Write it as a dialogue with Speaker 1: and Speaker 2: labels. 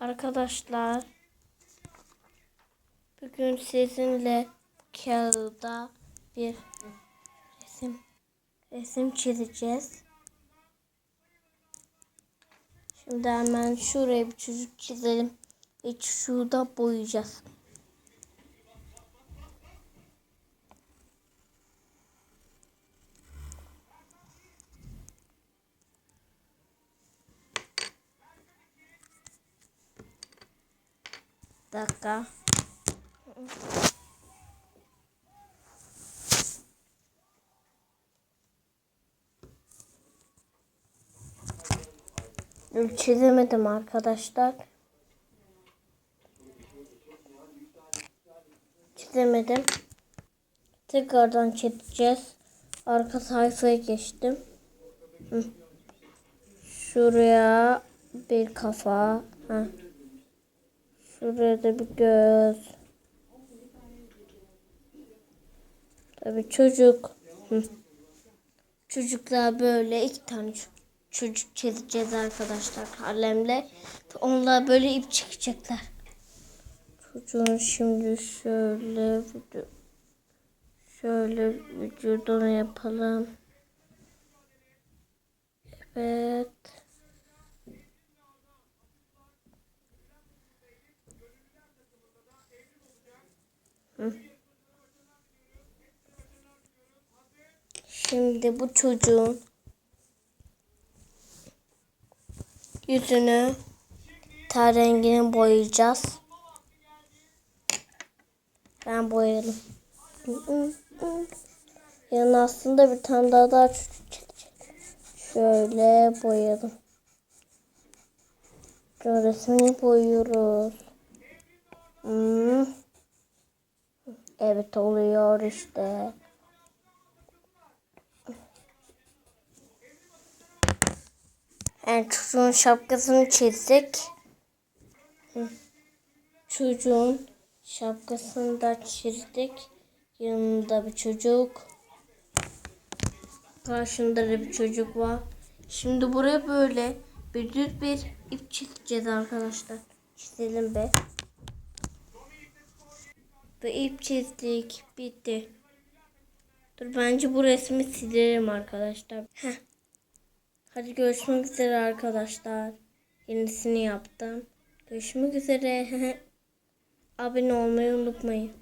Speaker 1: Arkadaşlar bugün sizinle kağıda bir resim resim çizeceğiz. Şimdi hemen şuraya bir çocuk çizelim. Ve şurada boyayacağız. Dakika. Çizemedim arkadaşlar. Çizemedim. Tekrardan çizeceğiz. Arka sayfaya geçtim. Şuraya bir kafa. Heh. Şuraya da bir göz. Tabii çocuk. Hı. Çocuklar böyle iki tane çocuk çizeceğiz arkadaşlar kalemle. Onlar böyle ip çekecekler. Çocuğun şimdi şöyle şöyle vücudunu yapalım. Evet. Şimdi bu çocuğun yüzünü ten rengini boyayacağız. Ben boyadım. Yani aslında bir tane daha daha. Şöyle boyadım. Şu resmini boyuyoruz. Hmm. Evet oluyor işte. Yani çocuğun şapkasını çizdik. Çocuğun şapkasını da çizdik. Yanında bir çocuk. Karşında da bir çocuk var. Şimdi buraya böyle bir düz bir ip çizeceğiz arkadaşlar. Çizelim be. Ve ip çizdik. Bitti. Dur bence bu resmi silerim arkadaşlar. Heh. Hadi görüşmek üzere arkadaşlar. Yenisini yaptım. Görüşmek üzere. Abone olmayı unutmayın.